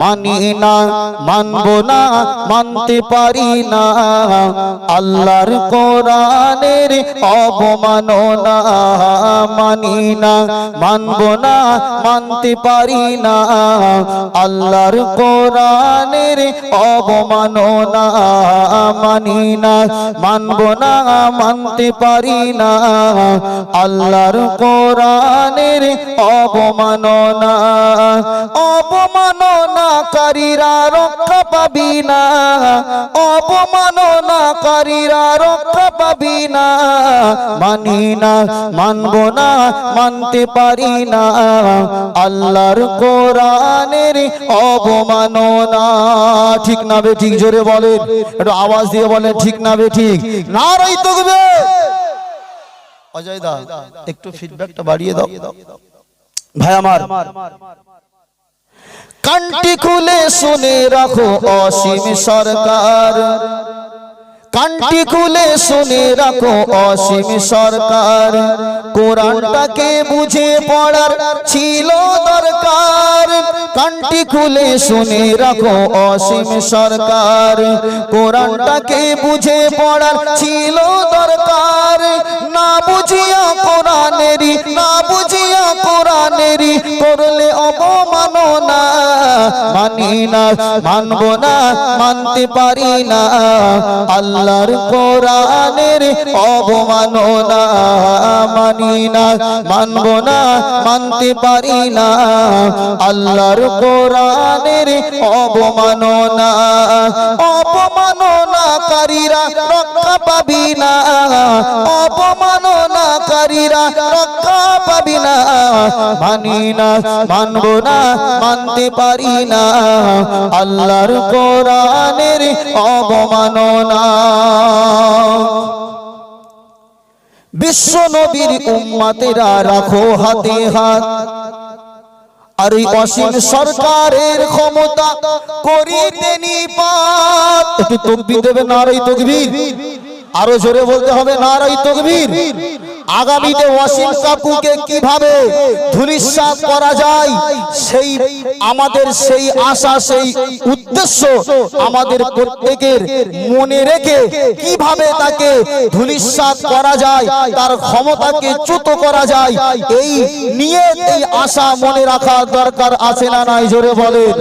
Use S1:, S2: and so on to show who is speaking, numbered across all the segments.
S1: মানি না, মানব না, মানতে পারি না। আল্লাহর কোরআনের অবমাননা মানি না, মানব না, মানতে পারি না। আল্লাহর কোরআনের অবমাননা মানি না, মানব না, মানতে পারি না। আল্লাহর কোরআনের অবমাননা অপমাননাকারীরা রক্ষা পাবি না। অপমাননাকারীরা রক্ষা পাবি না। মানি না, মানব না, মানতে পারি না। আল্লাহর কোরআনের অবমাননা ঠিক না বে, ঠিক জোরে বলেন। একটু আওয়াজ দিয়ে বলেন, ঠিক না বে, ঠিক। নারাই তকবে অজয় দা, একটু ফিডব্যাকটা বাড়িয়ে দাও। ভাই আমার কানটি খুলে শুনে রাখো অসীম সরকার। কানটি খুলে শুনে রাখো অসীম সরকার। কোরআনটাকে বুঝে পড়ার ছিল দরকার। কান্টি খুলে শুনে রাখো অসীম সরকার। কোরআনটাকে বুঝে পড়ার ছিল দরকার। না বুঝিয়া কোরআনেরই, না বুঝিয়া কোরআনেরই করলে অবমাননা মানি না, মানব না, মানতে পারি না। আল্লাহর কোরআনের অবমাননা মানি না, মানব না, মানতে পারি না। আল্লাহর কোরআনের অবমাননা অপমাননাকারীরা রক্ষা পাবি না। অপমাননাকারীরা রক্ষা পাবি না। মানি না, মানব না, মানতে পারি না। আল্লাহর কোরআনের অবমাননা বিশ্ব নবীর উম্মাতেরা রাখো হাতে হাত। আর এই অসীম সরকারের ক্ষমতা করিতে নিপাত। একটু তকবির দেবে নারাই তকবীর। আরও জোরে বলতে হবে নারাই তকবীর। আগামীতে ওয়াসিম কাকুকে কীভাবে ধুলিস্বাদ করা যায় সেই আমাদের সেই আশা সেই উদ্দেশ্য আমাদের প্রত্যেকের মনে রেখে কীভাবে তাকে ধুলিস্বাদ করা যায় তার ক্ষমতাকে চ্যুত করা যায় এই নিয়ে এই আশা মনে রাখা দরকার আছে না নাই জোরে বলেন।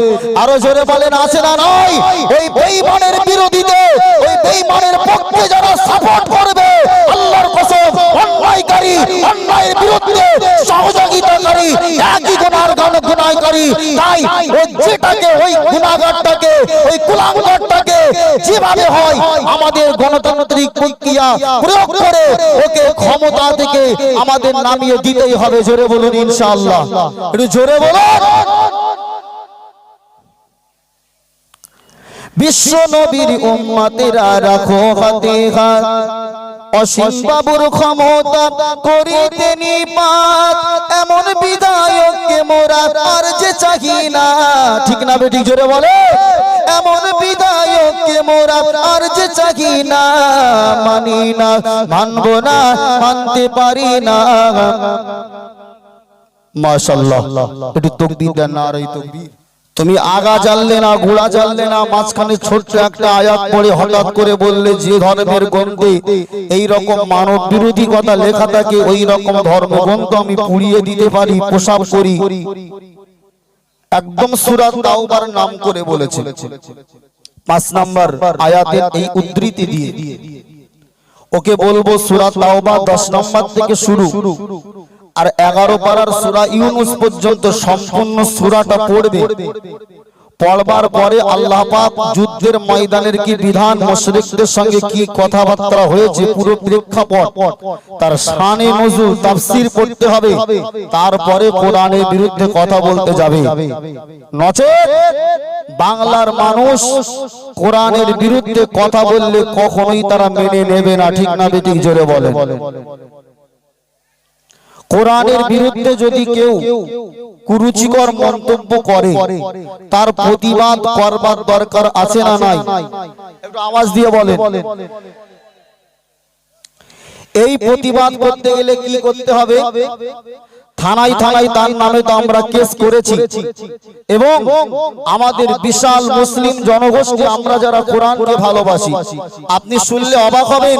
S1: আরও জোরে বলেন আছে না নাই? এই বেঈমানের বিরোধীতে ওই বেঈমানের পক্ষে যারা সাপোর্ট করবে আল্লাহর কসম অন্যায়কারী, অন্যায়ের বিরুদ্ধে সহযোগিতাকারী, একই গুনার গান গুনাহকারী তাই যেটাকে ওই গুনাহগারটাকে ওই কুলাঙ্গারটাকে যেভাবে হয়, আমাদের গণতান্ত্রিক প্রক্রিয়া প্রয়োগ করে ওকে ক্ষমতা থেকে আমাদের নামিয়ে দিতেই হবে। জোরে বলুন ইনশাআল্লাহ। একটু জোরে বলুন। বিশ্ব নবীর উম্মাতেরা রাখো হাতে হাত অসীম বাবুর ক্ষমতা করিতে নিপাত এমন বিধায়ককে মোরা আর যে চাহি না। ঠিক না বেটি জোরে বলে। এমন বিধায়ককে মোরা আর যে চাহি না। মানি না মানব না মানতে পারি না। মাশাআল্লাহ একটু তকবীর দেন না আর এই তকবীর। তুমি আগা জানলে না, ঘোড়া জানলে না, মাঝখানে ছোট্ট একটা আয়াত পড়ে হঠাৎ করে বললে, যে ধর্মের গন্ধে এই রকম মানব বিরোধী কথা লেখা থাকে, ওই রকম ধর্মগ্রন্থ আমি পুড়িয়ে দিতে পারি পোশাক করি। একদম সুরাত তাওবার নাম করে বলেছে। পাঁচ নাম্বার আয়াতের এই উদ্ধৃতি দিয়ে। ওকে বলব, সুরাত তাওবা দশ নম্বর থেকে শুরু। আর এগারো পাড়ার সুরা ইউনুস পর্যন্ত সম্পূর্ণ সুরাটা পড়বে। পড়বার পরে আল্লাহ পাক যুদ্ধের ময়দানের কি বিধান, মুশরিকদের সঙ্গে কি কথাবার্তা হয়েছে পুরো প্রেক্ষাপট, তার শানে নজুল তাফসীর পড়তে হবে, তারপরে কোরআনের বিরুদ্ধে কথা বলতে যাবে। নচেত বাংলার মানুষ কোরআনের বিরুদ্ধে কথা বললে কখনোই তারা মেনে নেবে না, ঠিক না বেঠিক জোরে বলে কোরআনের বিরুদ্ধে যদি কেউ কুরুচিকর মন্তব্য করে তার প্রতিবাদ করবার দরকার আছে না নাই? একটু আওয়াজ দিয়ে বলেন। এই প্রতিবাদ করতে গেলে কি করতে হবে? থানায় থানায় তার নামে তো আমরা কেস করেছি। এবং আমাদের বিশাল মুসলিম জনগোষ্ঠী আমরা যারা কোরআনকে ভালোবাসি, আপনি শুনলে অবাক হবেন,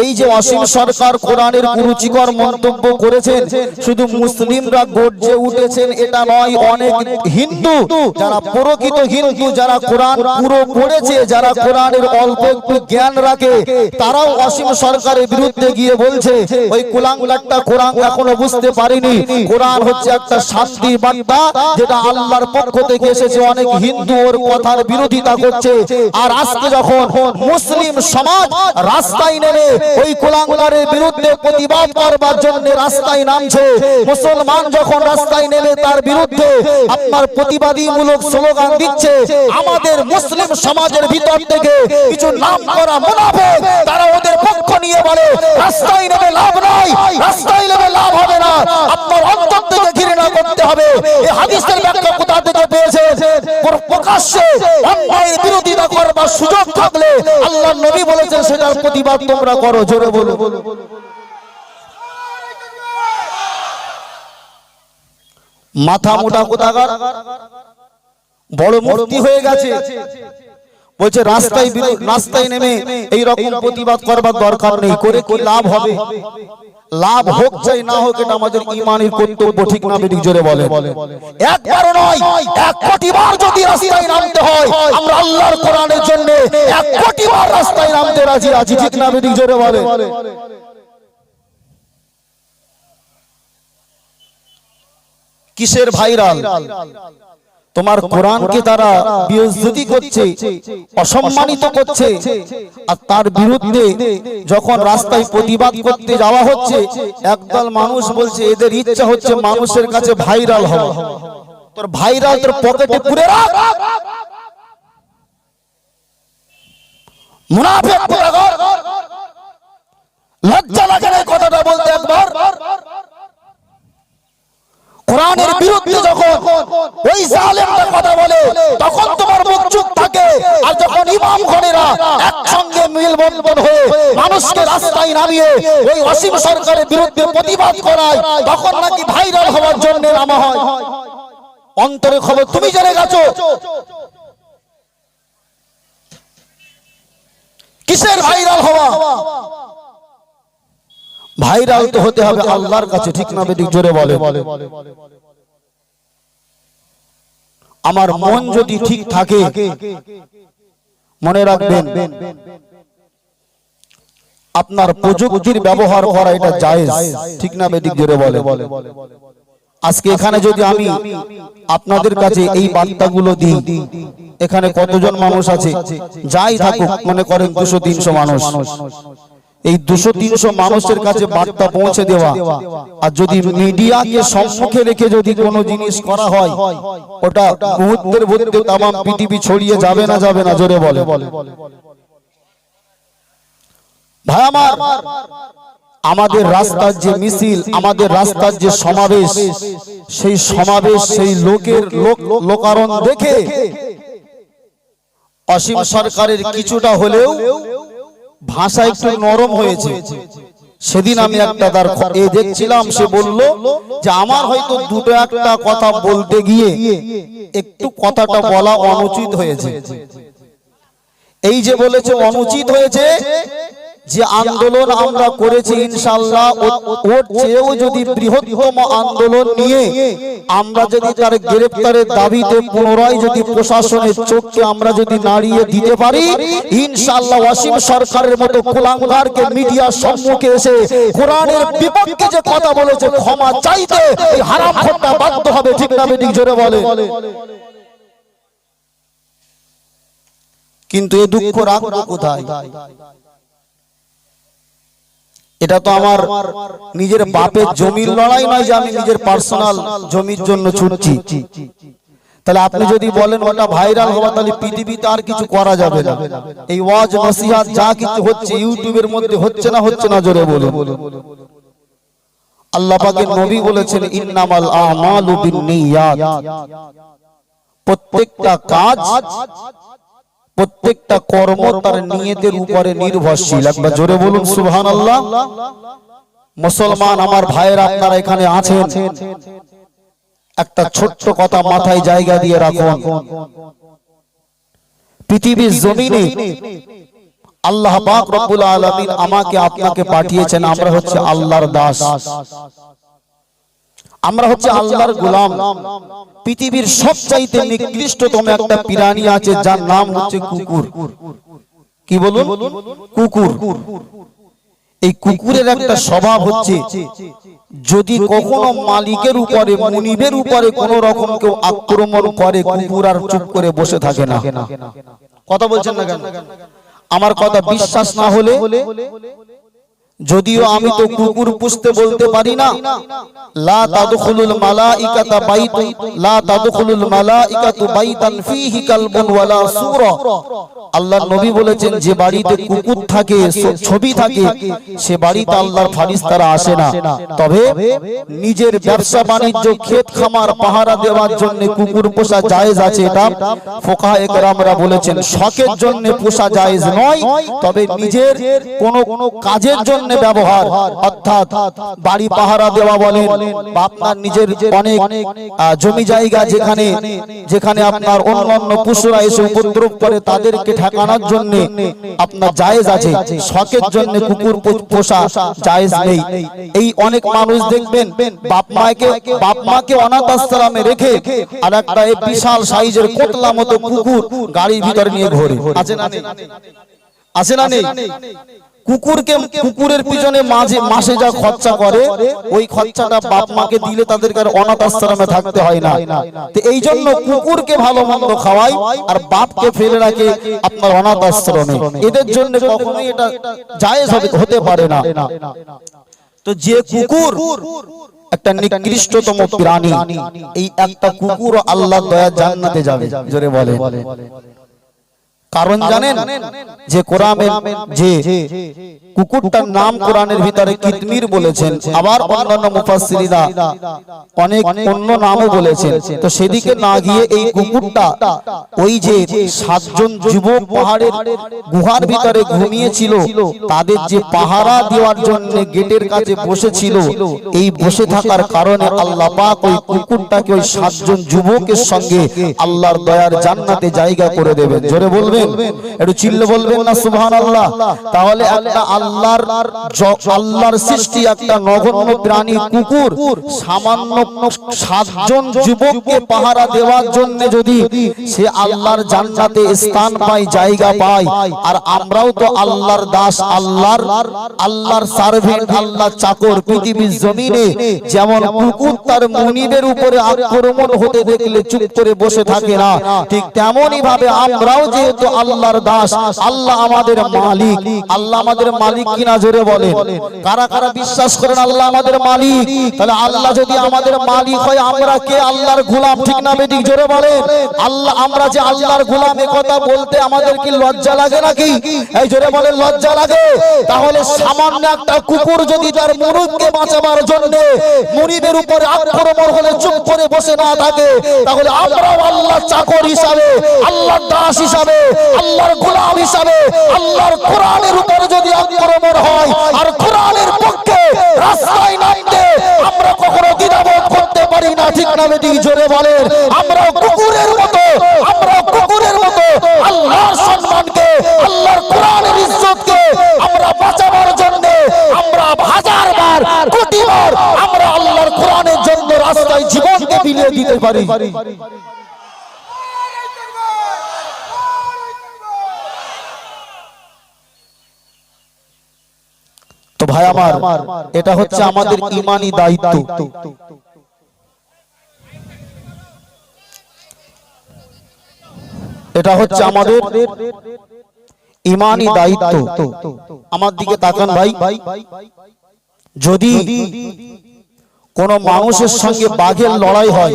S1: এই যে অসীম সরকার কোরআনের কুরুচিকর মন্তব্য করেছেন, শুধু মুসলিমরা গর্জে উঠেছেন, এটা নয়, অনেক হিন্দু যারা প্রকৃত হিন্দু, যারা কোরআন পুরো পড়েছে, যারা কোরআনের অল্প একটু জ্ঞান রাখে, তারাও অসীম সরকারের বিরুদ্ধে গিয়ে বলছে, ওই কুলাঙ্গারটা কোরআন এখনও বুঝতে পারিনি কোরআন হচ্ছে একটা শান্তি বার্তা যেটা আল্লাহর পক্ষ থেকে এসেছে অনেক হিন্দু ওর কথার বিরোধিতা করছে। আর আজকে যখন মুসলিম সমাজ রাস্তায় নেমে ওই কুলাঙ্গারের বিরুদ্ধে প্রতিবাদ করবার জন্য রাস্তায় নামছে মুসলমান যখন রাস্তায় নেমে তার বিরুদ্ধে আপনার স্লোগান দিচ্ছে আমাদের মুসলিম সমাজের ভিতর থেকে কিছু নাম করা তারা ওদের পক্ষ নিয়ে বলে রাস্তায় নেমে লাভ নাই রাস্তায় নেমে লাভ হবে না। আপনার অন্তর থেকে ঘৃণা করতে হবে। এই হাদিসের ব্যাখ্যা কোথা থেকে পেয়েছে? প্রকাশ্যে অন্যায়ের বিরোধিতা করবার সুযোগ থাকলে আল্লাহ নবী বলেছেন সেটার প্রতিবাদ তোমরা করো জোরে বলো মাথা মোটা কোথাকার? বড় মূর্তি হয়ে গেছে। বলছে রাস্তায় রাস্তায় নেমে এই রকম প্রতিবাদ করবার দরকার নেই। করে কি লাভ হবে? লাভ হোক চাই, না হোক, এটা আমাদের ইমানের কর্তব্য, ঠিক না বেদিক জোরে বলে একবার নয়, এক কোটি বার যদি রাস্তায় নামতে হয়, আমরা আল্লাহর কোরআনের জন্য এক কোটি বার রাস্তায় নামতে রাজি আছি, ঠিক না বেদিক জোরে বলে কিসের ভাইরাল? তোমার কোরআনকে তারা বিরোধী করছে অসম্মানিত করছে। আর তার বিরুদ্ধে যখন রাস্তায় প্রতিবাদ করতে যাওয়া হচ্ছে একদল মানুষ বলছে এদের ইচ্ছা হচ্ছে মানুষের কাছে ভাইরাল হওয়া। তোর ভাইরাল তোর পকেটে পুরে রাখ। মুনাফিক লজ্জা লাগে কথাটা বলতে একবার। কোরআনের বিরুদ্ধে যখন ওই জালেমরা কথা বলে তখন তোমার মুখ চুপ থাকে। আর যখন ইমাম গণেরা একসঙ্গে মিল বন্ধন হয়ে মানুষকে রাস্তায় নামিয়ে ওই অসীম সরকারের বিরুদ্ধে প্রতিবাদ করায় তখন নাকি ভাইরাল হওয়ার জন্য নামা হয়। অন্তরে খবর তুমি জেনে গেছো? কিসের ভাইরাল হওয়া? ভাইরাল তো হতে হবে আল্লাহর কাছে, ঠিক না বেদিক জোরে বলে আমার মন যদি ঠিক থাকে, মনে রাখবেন, আপনার প্রযুক্তির ব্যবহার করা এটা জায়েজ, ঠিক না বেদিক জোরে বলে আজকে এখানে যদি আমি আপনাদের কাছে এই বার্তাগুলো দিই, এখানে কতজন মানুষ আছে? যাই থাকুক, মনে করেন দুশো তিনশো মানুষ। এই দুশো তিনশো মানুষের কাছে বার্তা পৌঁছে দেওয়া। আর যদি মিডিয়াকে সম্মুখে রেখে যদি কোনো জিনিস করা হয়, ওটা মুহূর্তের মধ্যে তাম পৃথিবী ছড়িয়ে যাবে না যাবে না, জোরে বলে। ভাই আমার, আমাদের রাস্তার যে মিছিল, আমাদের রাস্তার যে সমাবেশ, সেই সমাবেশ, সেই লোকের লোক, লোকারণ দেখে অসীম সরকারের কিছুটা হলেও ভাষা একটু নরম হয়েছে। সেদিন আমি একটা তার এ দেখছিলাম, সে বলল যে আমার হয়তো দুটো একটা কথা বলতে গিয়ে একটু কথাটা বলা অনুচিত হয়েছে। এই যে বলেছে, অনুচিত হয়েছে যে আন্দোলন আমরা করেছি ইনশাল্লাহ ওর চেয়েও যদি বৃহত্তম আন্দোলন নিয়ে আমরা যদি তার গ্রেপ্তারের দাবিতে পুনরায় যদি প্রশাসনের চোখকে আমরা যদি নাড়িয়ে দিতে পারি ইনশাল্লাহ ওয়াসিম সরকারের মতো কুলাঙ্গারকে মিডিয়ার সম্মুখে এসে কোরআনের বিপক্ষে যে কথা বলেছে, ক্ষমা চাইতে এই হারাম খোরটা বাধ্য হবে, ঠিক না বেদিক জোরে বলে। কিন্তু এ দুঃখ রাখব কোথায়? এটা তো আমার নিজের বাপের জমির লড়াই নয় যে আমি নিজের পার্সোনাল জমির জন্য ছুটছি। তাহলে আপনি যদি বলেন ওটা ভাইরাল হওয়া তাহলে পৃথিবীতে আর কিছু করা যাবে না। এই ওয়াজ নসিহাত যা কিছু হচ্ছে ইউটিউবের মধ্যে হচ্ছে না হচ্ছে না জোরে বলে আল্লাহ পাকের নবী বলেছেন ইন্নামাল আমালু বিন্নিয়াত। প্রত্যেকটা কাজ প্রত্যেকটা কর্ম তার নিয়তের উপরে নির্ভরশীল। একবার জোরে বলুন সুবহানাল্লাহ। মুসলমান আমার ভাইয়েরা আপনারা এখানে আছেন। একটা ছোট্ট কথা মাথায় জায়গা দিয়ে রাখুন। পৃথিবীর জমিনে আল্লাহ পাক রব্বুল আলামিন আমাকে আপনাকে পাঠিয়েছেন। আমরা হচ্ছে আল্লাহর দাস। আমরা হচ্ছে আল্লাহর গোলাম। পৃথিবীর সবচাইতে নিকৃষ্টতম একটা প্রাণী আছে যার নাম হচ্ছে কুকুর। কি বলুন? কুকুর। এই কুকুরের একটা স্বভাব হচ্ছে যদি কখনো মালিকের উপরে মনিবের উপরে কোন রকম কেউ আক্রমণ করে কুকুর আর চুপ করে বসে থাকে না। কথা বলছেন না কেন? আমার কথা বিশ্বাস না হলে যদিও আমি তো কুকুর পুষতে বলতে পারি না। বলেছেন, যে বাড়িতে কুকুর থাকে ছবি থাকে, সে বাড়িতে আল্লাহর আসে না। তবে নিজের ব্যবসা বাণিজ্য, ক্ষেত খামার, পাহারা দেওয়ার জন্য কুকুর পোষা জায়েজ আছে এটা। ফোকাহা একরামরা বলেছেন, শখের জন্য পোষা জায়েজ নয়, তবে নিজের কোন কোন কাজের জন্য ব্যবহার, অর্থাৎ বাড়ি পাহারা দেওয়া বলেন, বা আপনার নিজের অনেক জমি জায়গা যেখানে যেখানে আপনার অন্যান্য পশুরা এসে উপদ্রব করে তাদেরকে ঠেকানোর জন্য আপনার জায়েজ আছে। শখের জন্য কুকুর পোষা জায়েজ নেই। এই অনেক মানুষ দেখবেন, বাপ মাকে বাপ মাকে অনাথ আশ্রমে রেখে আর একটা এই বিশাল সাইজের কোতলা মতো কুকুর গাড়ির ভিতরে নিয়ে ঘোরে। আছে না নেই? আছে না নেই? কুকুরকে কুকুরের পিছনে মাঝে মাসে যা খরচা করে, ওই খরচাটা বাপ মাকে দিলে তাদেরকে আর অনাথ আশ্রমে থাকতে হয় না। তো এই জন্য কুকুরকে ভালো মন্দ খাওয়াই আর বাপকে ফেলে রাখে আপনার অনাথ আশ্রমে। এদের জন্য কখনোই এটা জায়েজ হতে পারে না। তো যে কুকুর একটা নিকৃষ্টতম প্রাণী, এই একটা কুকুর আল্লাহ দয়া জান্নাতে যাবে, জোরে বলে। কারণ জানেন যে কোরআনে যে কুকুরটার নাম কোরআনের ভিতরে কিতমির বলেছেন আবার অন্যান্য মুফাসসিরিরা অনেক অন্য নামও বলেছেন। তো সেদিকে না গিয়ে এই কুকুরটা ওই যে সাতজন যুবক পাহাড়ের গুহার ভিতরে ঘুমিয়েছিল তাদের যে পাহারা দেওয়ার জন্য গেটের কাছে বসেছিল এই বসে থাকার কারণে আল্লাহ পাক ওই কুকুরটাকে ওই সাতজন যুবকের সঙ্গে আল্লাহর দয়ার জান্নাতে জায়গা করে দেবেন। জোরে বলবেন? একটু চিল্লে বলবেন না? সুবহানাল্লাহ। তাহলে একটা আল্লাহর আল্লাহর সৃষ্টি একটা নগণ্য প্রাণী কুকুর। সামান্য সাতজন যুবককে পাহারা দেওয়ার জন্য যদি সে আল্লাহর জান্নাতে স্থান পায় জায়গা পায় আর আমরাও তো আল্লাহর দাস আল্লাহর আল্লাহর সার্ভেন্ট আল্লাহ চাকর পৃথিবীর জমিনে যেমন কুকুর তার মনিবের উপরে আক্রমণ হতে দেখলে চুপ করে বসে থাকে না। ঠিক তেমনই ভাবে আমরাও যেহেতু আল্লাহর দাস, আল্লাহ আমাদের মালিক, আল্লাহ আমাদের মালিক কিনা জোরে বলে কারা কারা বিশ্বাস করেন আল্লাহ আমাদের মালিক? তাহলে আল্লাহ যদি আমাদের মালিক হয়, আমরা কে? আল্লাহর গোলাম ঠিক না বেঠিক জোরে বলে আল্লাহ, আমরা যে আল্লাহর গোলাম কথা বলতে আমাদের কি লজ্জা লাগে নাকি? এই জোরে বলে লজ্জা লাগে? তাহলে সামান্য একটা কুকুর যদি তার মুরুদকে বাঁচাবার জন্য মুরিদের উপরে আক্রমণ হলে চুপ করে বসে না থাকে, তাহলে আমরাও আল্লাহ চাকর হিসাবে, আল্লাহর দাস হিসাবে আল্লাহর গোলাম হিসাবে, আল্লাহর কোরআনের উপরে যদি আক্রমণ হয় আর কোরআনের পক্ষে রাস্তায় নামতে আমরা কখনো দ্বিধাবোধ করতে পারি না, ঠিক না বেটি জোরে বলেন আমরা কুকুরের মতো আমরা কুকুরের মতো আল্লাহর সম্মানকে, আল্লাহর কোরআনের ইজ্জতকে আমরা বাঁচাবার জন্য, আমরা হাজার বার, কোটি বার আমরা আল্লাহর কোরআনের জন্য রাস্তায় জীবনকে বিলিয়ে দিতে পারি। ভাই আমার, এটা হচ্ছে আমাদের ইমানি দায়িত্ব। এটা হচ্ছে আমাদের ইমানি দায়িত্ব। আমার দিকে তাকান ভাই। যদি কোন মানুষের সঙ্গে বাঘের লড়াই হয়,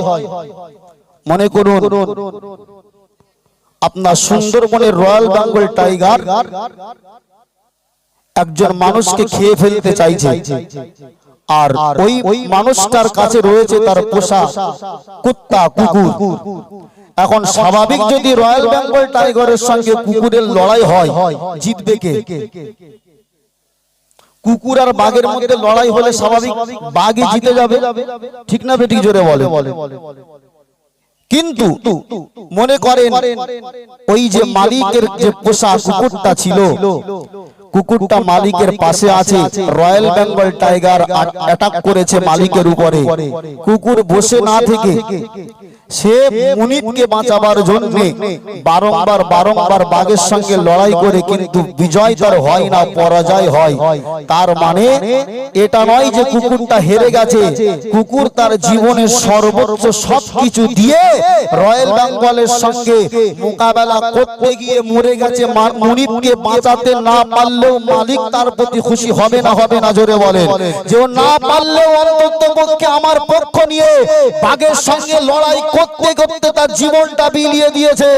S1: মনে করুন, আপনার সুন্দরবনের রয়্যাল বেঙ্গল টাইগার একজন মানুষকে খেয়ে ফেলতে চাইছে। আর ওই ওই মানুষটার কাছে রয়েছে তার পোষা কুত্তা কুকুর। এখন স্বাভাবিক যদি রয়্যাল বেঙ্গল টাইগারের সঙ্গে কুকুরের লড়াই হয় জিতবে কে? কুকুর আর বাঘের মধ্যে লড়াই হলে স্বাভাবিক বাঘই জিতে যাবে। ঠিক না বেটি জোরে বলে কিন্তু মনে করেন ওই যে মালিকের যে পোষা কুকুরটা ছিল কুকুরটা মালিকের পাশে আছে রয়্যাল বেঙ্গল টাইগার অ্যাটাক করেছে মালিকের উপরে। কুকুর বসে না থেকে সে মুনিতকে বাঁচাবার জন্য বারংবার বারংবার বাঘের সঙ্গে লড়াই করে কিন্তু বিজয় তার হয় না, পরাজয় হয়। তার মানে এটা নয় যে কুকুরটা হেরে গেছে। কুকুর তার জীবনের সর্বোচ্চ সবকিছু দিয়ে রয়্যাল বেঙ্গলের সঙ্গে মোকাবেলা করতে গিয়ে মরে গেছে। মুনিতকে বাঁচাতে না পারলেও মালিক তার প্রতি খুশি হবে না হবে না, জোরে বলে যে না পারলেও অন্তত পক্ষে আমার পক্ষ নিয়ে বাঘের সঙ্গে লড়াই করতে করতে তার জীবনটা বিলিয়ে দিয়েছে।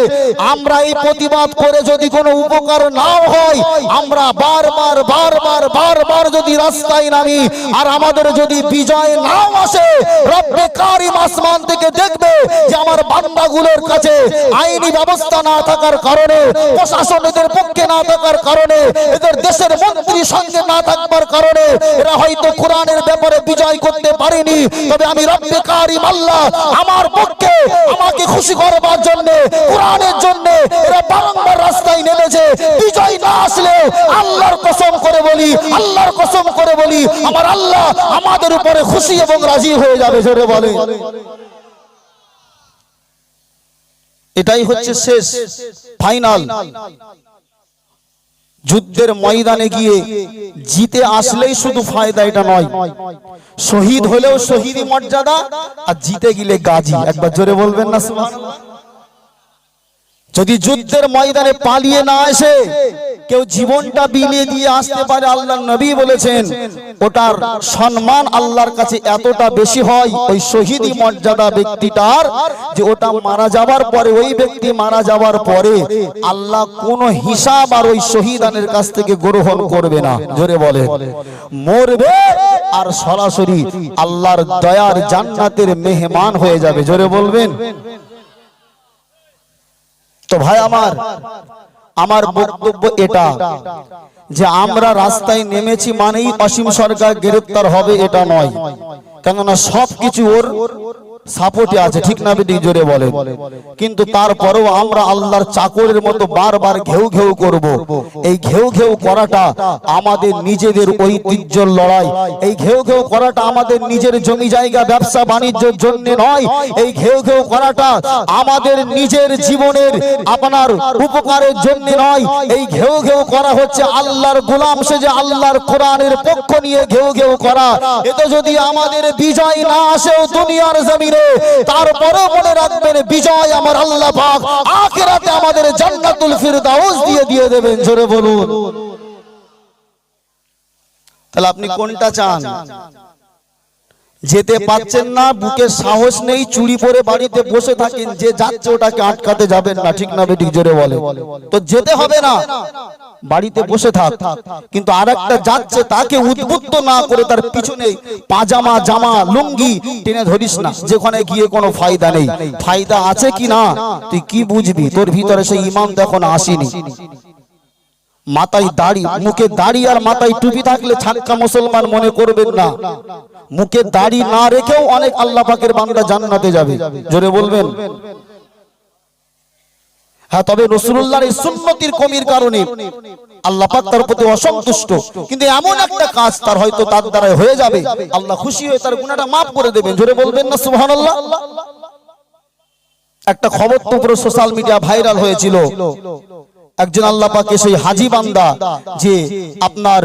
S1: আমরা এই প্রতিবাদ করে যদি কোনো উপকার নাও হয়, আমরা বারবার বারবার বারবার যদি রাস্তায় নামি, আর আমাদের যদি বিজয় নাও আসে, রব্বে কারিম আসমান থেকে দেখবে যে আমার বান্দাগুলোর কাছে আইনি ব্যবস্থা না থাকার কারণে প্রশাসন এদের পক্ষে না থাকার কারণে, এদের দেশের মন্ত্রী সঙ্গে না থাকবার কারণে এরা হয়তো কোরআনের ব্যাপারে বিজয় করতে পারেনি। তবে আমি রব্বে কারিম আল্লাহ আমার পক্ষে আমাকে খুশি করবার জন্য, কোরআনের জন্য, এরা বারংবার রাস্তায় নেমেছে। বিজয় না আসলেও আল্লাহর কসম করে বলি, আল্লাহর কসম করে বলি, আমার আল্লাহ আমাদের উপরে খুশি এবং রাজি হয়ে যাবে, জোরে বলে। এটাই হচ্ছে শেষ ফাইনাল যুদ্ধের ময়দানে গিয়ে জিতে আসলেই শুধু ফায়দা এটা নয়। শহীদ হলেও শহীদি মর্যাদা, আর জিতে গেলে গাজী। একবার জোরে বলবেন না যদি যুদ্ধের ময়দানে পালিয়ে না আসে কেউ জীবনটা বিলিয়ে দিয়ে আসতে পারে আল্লাহ নবী বলেছেন, ওটার সম্মান আল্লাহর কাছে এতটা বেশি হয় ওই শহীদি মর্যাদা ব্যক্তিটার যে ওটা মারা যাবার পরে, ওই ব্যক্তি মারা যাবার পরে আল্লাহ কোনো হিসাব আর ওই শহীদানের কাছ থেকে গ্রহণ করবে না। জোরে বলে মরবে আর সরাসরি আল্লাহর দয়ার জান্নাতের মেহমান হয়ে যাবে। জোরে বলবেন। তো ভাই আমার আমার বক্তব্য এটা যে আমরা রাস্তায় নেমেছি মানেই অসীম সরকার গ্রেপ্তার হবে এটা নয়। কেননা সবকিছু ওর সাপোর্টে আছে, ঠিক না বেটি জোরে বলে। কিন্তু তারপরেও আমরা আল্লাহর চাকরের মতো বারবার ঘেউ ঘেউ করব। এই ঘেউ ঘেউ করাটা আমাদের নিজেদের ঐতিহ্যর লড়াই। এই ঘেউ ঘেউ করাটা আমাদের নিজের জমি জায়গা, ব্যবসা বাণিজ্যের জন্য নয়। এই ঘেউ ঘেউ করাটা আমাদের নিজের জীবনের আপনার উপকারের জন্য নয়। এই ঘেউ ঘেউ করা হচ্ছে আল্লাহর গোলাম সেজে আল্লাহর কোরআনের পক্ষ নিয়ে ঘেউ ঘেউ করা। এতে যদি আমাদের বিজয় না আসেও দুনিয়ার জমিনে তারপরেও মনে রাখবেন, বিজয় আমার আল্লাহ পাক আখিরাতে আমাদের জান্নাতুল ফিরদাউস দিয়ে দিয়ে দেবেন, জোরে বলুন। তাহলে আপনি কোনটা চান? যেতে পাচ্ছেন না, বুকে সাহস নেই, চুরি পরে বাড়িতে বসে থাকেন, যে যাচ্ছে ওটাকে আটকাতে যাবেন না, ঠিক না বেটি জোরে বলে তো যেতে হবে না। বাড়িতে বসে থাক। কিন্তু আর একটা যাচ্ছে তাকে উদ্বুদ্ধ না করে তার পিছনে পাজামা জামা লুঙ্গি টেনে ধরিস না। যেখানে গিয়ে কোনো ফায়দা নেই। ফায়দা আছে কি না? তুই কি বুঝবি? তোর ভিতরে সেই ইমাম তখন আসেনি। মাথায় দাড়ি মুখে দাড়ি আর মাথায় টুপি থাকলে ছাক্কা মুসলমান মনে করবেন না। মুখে দাড়ি না রেখেও অনেক আল্লাহ পাকের বান্দা জান্নাতে যাবে। জোরে বলবেন? হ্যাঁ তবে রসুল্লাহর এই সুন্নতির কমির কারণে আল্লাহ পাক তার প্রতি অসন্তুষ্ট। কিন্তু এমন একটা কাজ তার হয়তো তার দ্বারা হয়ে যাবে। আল্লাহ খুশি হয়ে তার গুণাটা মাফ করে দেবেন। জোরে বলবেন না, সুবহানাল্লাহ? একটা খবর তো পুরো সোশ্যাল মিডিয়া ভাইরাল হয়েছিল। একজন আল্লাহ পাকে সেই হাজি বান্দা, যে আপনার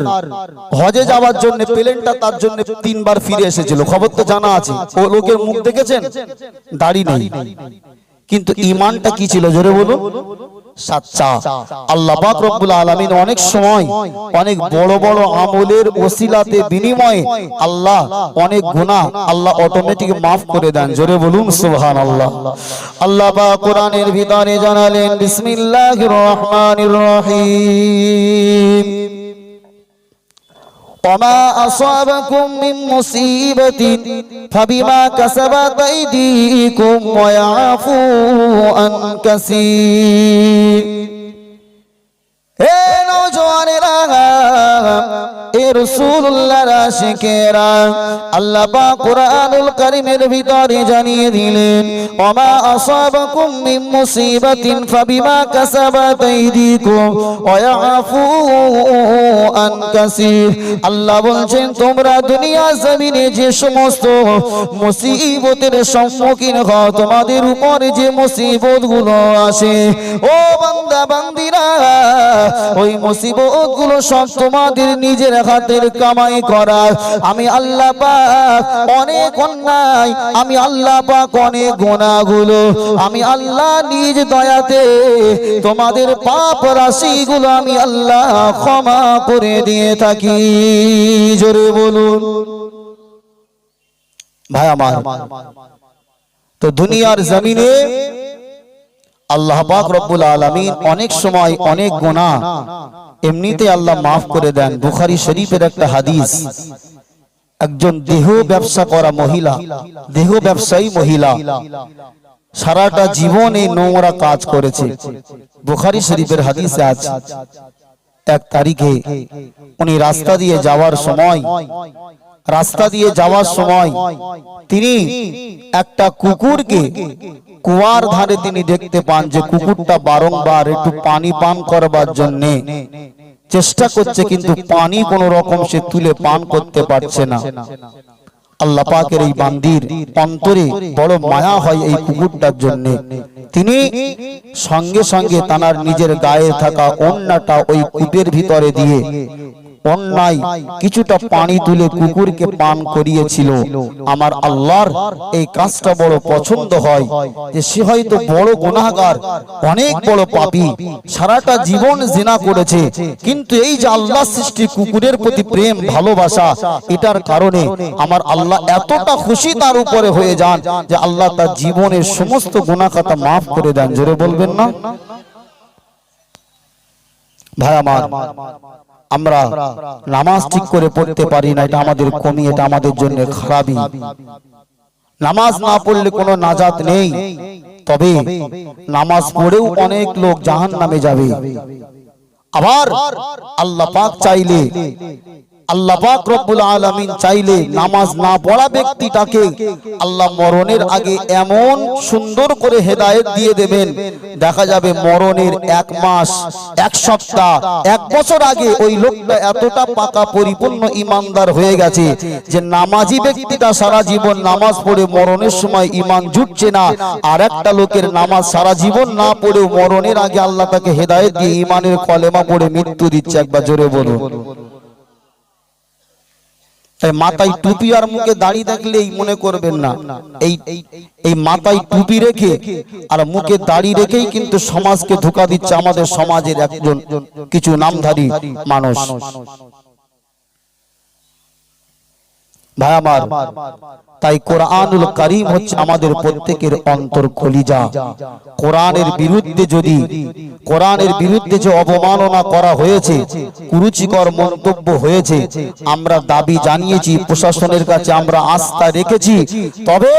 S1: হজে যাওয়ার জন্য প্লেনটা তার জন্য তিনবার ফিরে এসেছিল। খবর তো জানা আছে। ও লোকের মুখ দেখেছেন? দাড়ি নেই। কিন্তু ইমানটা কি ছিল? জোরে বলুন সাচ্চা। আল্লাহ পাক রব্বুল আলামিন অনেক সময় অনেক বড় বড় আমলের ওসিলাতে বিনিময়ে আল্লাহ অনেক গুনাহ আল্লাহ অটোমেটিক মাফ করে দেন। জোরে বলুন সুবহানাল্লাহ। আল্লাহ পাক কোরআনের ভিতরে জানালেন বিসমিল্লাহির রহমানির রহিম। وما أصابكم من مصيبة فبما كسبت أيديكم ويعفو عن كثير اے نوجوانرا এ আশিকেরা আল্লাহ পাক কোরআনুল কারীমের ভিতরে জানিয়ে দিলেন, ওমা আসাবাকুম মিন মুসিবাতিন ফাবিমা কাসাবাত আইদিকুম ওয়া ইয়াফু আন কাসীর। আল্লাহ বলছেন, তোমরা দুনিয়া জমিনে যে সমস্ত মুসিবতের সম্মুখীন হও, তোমাদের উপরে যে মুসিবতগুলো আসে, ও বান্দা, বান্দিরা, ওই মুসিবতগুলো সব তোমাদের নিজের হাতের কামাই করা। আমি আল্লাহ অনেক অন্যায়, আমি আল্লাহ পাক অনেক গুনাহগুলো। আমি আল্লাহ নিজ দয়াতে তোমাদের পাপ রাশিগুলো আমি আল্লাহ ক্ষমা করে দিয়ে থাকি। জোরে বলুন। ভাই আমার, তো দুনিয়ার জমিনে আল্লাহ পাক রব্বুল আলামিন অনেক সময় অনেক গুনাহ এমনিতে আল্লাহ মাফ করে দেন। বুখারি শরীফের একটা হাদিস। একজন দেহ ব্যবসা করা মহিলা, দেহ ব্যবসায়ী মহিলা, সারাটা জীবন এই নোংরা কাজ করেছে। বুখারি শরীফের হাদিসে আছে এক তারিখে উনি রাস্তা দিয়ে যাওয়ার সময় রাস্তা দিয়ে যাওয়ার সময় তিনি একটা কুকুরকে কুয়ার ধারে তিনি দেখতে পান যে কুকুরটা বারংবার একটু পানি পান করবার জন্যে। চেষ্টা করছে, কিন্তু পানি কোন রকম সে তুলে পান করতে পারছে না। আল্লাহ পাকের এই বান্দির অন্তরে বড় মায়া হয় এই কুকুরটার জন্য। তিনি সঙ্গে সঙ্গে তানার নিজের গায়ে থাকা অন্যটা ওই কূপের ভিতরে দিয়ে অন্যায় কিছুটা পানি তুলে কুকুরকে পান করিয়েছিল। আমার আল্লাহর এই কাজটা বড় পছন্দ হয় যে সে হয়তো বড় গুনাহগার, অনেক বড় পাপী, সারাটা জীবন জিনা করেছে। কিন্তু এই যে আল্লাহ সৃষ্টি কুকুরের প্রতি প্রেম, ভালোবাসা, এটার কারণে আমার আল্লাহ এতটা খুশি তার উপরে হয়ে যান যে আল্লাহ তার জীবনের সমস্ত গুনাহখাতা মাফ করে দেন। জোরে বলবেন না? ভাই আমার আমরা নামাজ ঠিক করে পড়তে পারি না, এটা আমাদের কমি, এটা আমাদের জন্য খারাপই। নামাজ না পড়লে কোনো নাজাত নেই। তবে নামাজ পড়েও অনেক লোক জাহান নামে যাবে। আবার আল্লাহ পাক চাইলে আল্লাহ রব্বুল আলামিন চাইলে নামাজ না পড়া ব্যক্তিটাকে আল্লাহ মরণের আগে এমন সুন্দর করে দিয়ে দেবেন। দেখা যাবে মরণের এক মাস, এক সপ্তাহ, এক বছর আগে ওই লোকটা এতটা পাকা পরিপূর্ণ ইমানদার হয়ে গেছে যে নামাজি ব্যক্তিটা সারা জীবন নামাজ পড়ে মরণের সময় ইমান জুটছে না। আর একটা লোকের নামাজ সারা জীবন না পড়েও মরণের আগে আল্লাহ তাকে হেদায়েত দিয়ে ইমানের কলেমা পড়ে মৃত্যু দিচ্ছে। একবার জোরে বলুন। তাই মাথায় টুপি আর মুখে দাড়ি থাকলেই মনে করবেন না। এই এই মাথায় টুপি রেখে আর মুখে দাঁড়িয়ে রেখেই কিন্তু সমাজকে ধোকা দিচ্ছে আমাদের সমাজের একজন কিছু নামধারী মানুষ। ভাই আমার। তাই কোরআনুল করিম হচ্ছে আমাদের প্রত্যেকের অন্তর কলিজা কোরআনের বিরুদ্ধে যদি, কোরআনের বিরুদ্ধে যে অবমাননা করা হয়েছে, কুরুচিকর মন্তব্য হয়েছে, আমরা দাবি জানিয়েছি, প্রশাসনের কাছে আমরা আস্থা রেখেছি, তবে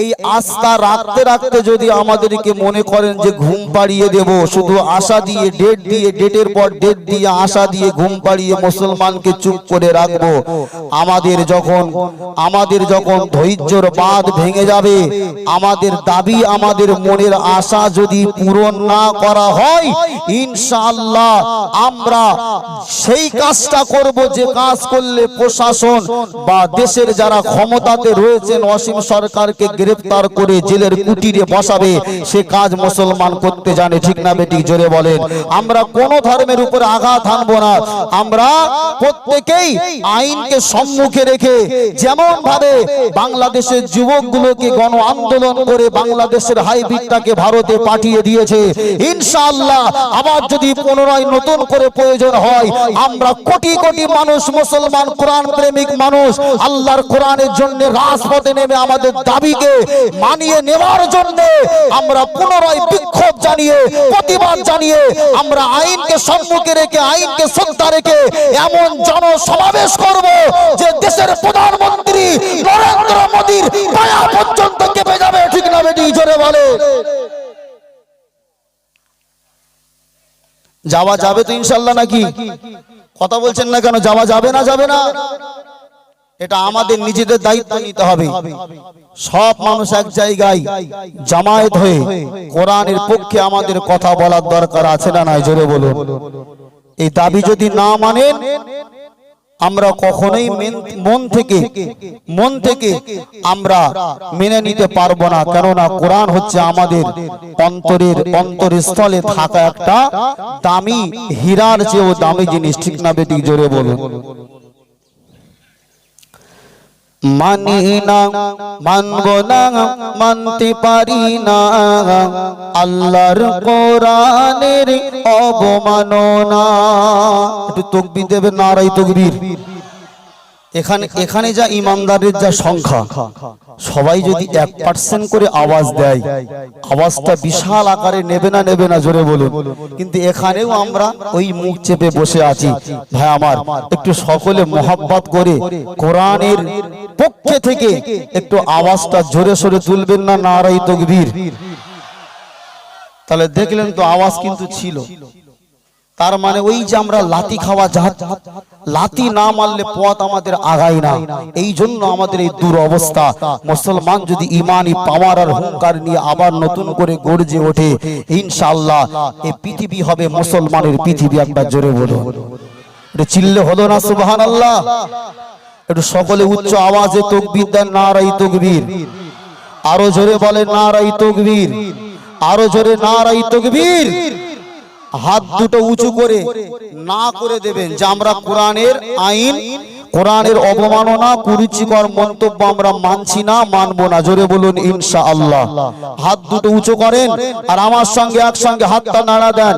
S1: এই আস্থা রাখতে রাখতে যদি আমাদেরকে মনে করেন যে ঘুম পাড়িয়ে দেব, শুধু আশা দিয়ে ডেট দিয়ে ডেটের পর ডেট দিয়ে আশা দিয়ে ঘুম পাড়িয়ে মুসলমানকে চুপ করে রাখব, আমাদের যখন আমাদের যখন ধৈর্যর বাঁধ ভেঙে যাবে, আমাদের দাবি, আমাদের মনের আশা যদি পূরণ না করা হয়, ইনশাআল্লাহ আমরা সেই কাজটা করব যে কাজ করলে প্রশাসন বা দেশের যারা ক্ষমতাতে রয়েছেন অসীম সরকারকে গ্রেফতার করে জেলের কুটিরে বসাবে, সে কাজ মুসলমান করতে জানে, ঠিক না বেটি? জোরে বলেন। আমরা কোন ধর্মের উপরে আঘাত হানবো না। আমরা প্রত্যেকেই আইনকে সম্মুখে রেখে যেমন ভাবে বাংলাদেশের যুবকগুলোকে গণ আন্দোলন করে বাংলাদেশের হাইব্রিডটাকে ভারতে পাঠিয়ে দিয়েছে, ইনশাআল্লাহ আবার যদি পুনরায় নতুন করে প্রয়োজন হয়, আমরা কোটি কোটি মানুষ, মুসলমান, কোরআন প্রেমিক মানুষ, আল্লাহর কোরআনের জন্য রাজপথে নেমে আমাদের দাবিকে মানিয়ে নেওয়ার জন্য আমরা পুনরায় বিক্ষোভ জানিয়ে, প্রতিবাদ জানিয়ে আমরা আইনকে সম্মুখে রেখে, আইনকে শ্রদ্ধা রেখে এমন জনসমাবেশ করব যে দেশের প্রধানমন্ত্রী নরেন্দ্র মোদীর পায়া পর্যন্ত কেঁপে যাবে, ঠিক না বেটি? জোরে বলে। যাওয়া যাবে তো ইনশাল্লাহ নাকি? কথা বলছেন না কেন? যাওয়া যাবে না যাবে না? এটা আমাদের নিজেদের দায়িত্ব নিতে হবে। সব মানুষ এক জায়গায় জামায়াত হয়ে কোরআনের পক্ষে আমাদের কথা বলার দরকার আছে না নাই? জোরে বলুন। এই দাবি যদি না মানেন, আমরা কখনোই মন থেকে মন থেকে আমরা মেনে নিতে পারব না। কেননা কোরআন হচ্ছে আমাদের অন্তরের অন্তরস্থলে থাকা একটা দামি হীরার চেয়েও দামি জিনিস। ঠিক না বেদিক জোরে বলুন। মানি না মানব না, মানতে পারি না। আল্লাহর কোরআনের অবমাননা। একটু তকবির দেবে নারাই তকবীর। এখানে এখানে যা ইমানদারের যা সংখ্যা সবাই যদি এক পার্সেন্ট করে আওয়াজ দেয় আওয়াজটা বিশাল আকারে নেবে না নেবে না জোরে বলুন। কিন্তু এখানেও আমরা ওই মুখ চেপে বসে আছি। ভাই আমার একটু সকলে মোহাব্বত করে কোরআনের পক্ষে থেকে একটু আওয়াজটা জোরে সোরে তুলবেন না নারাই তকবীর। তাহলে দেখলেন তো আওয়াজ কিন্তু ছিল। তার মানে ওই যে আমরা লাতি খাওয়া জাত লাতি না মারলে পথ আমাদের আগায় না। এই জন্য আমাদের এই দুরবস্থা। মুসলমান যদি ইমানি পাওয়ার আর হুঙ্কার নিয়ে আবার নতুন করে গর্জে ওঠে, ইনশাআল্লাহ এই পৃথিবী হবে মুসলমানের পৃথিবী, একবার জোরে বলো এটা চিল্লে হলো না সুবহান আল্লাহ একটু সকলে উচ্চ আওয়াজে তকবির দেন নারাই তকবীর। আরও জোরে বলে নারাই তকবীর। আরও জোরে নারাই তকবীর। হাত দুটো উঁচু করে না করে দেবেন, যে আমরা কোরআনের আইন, কোরআনের অবমাননা, কুরুচিকর মন্তব্য আমরা মানছি না, মানবো না। জোরে বলুন ইনশা আল্লাহ হাত দুটো উঁচু করেন আর আমার সঙ্গে একসঙ্গে হাতটা নাড়া দেন।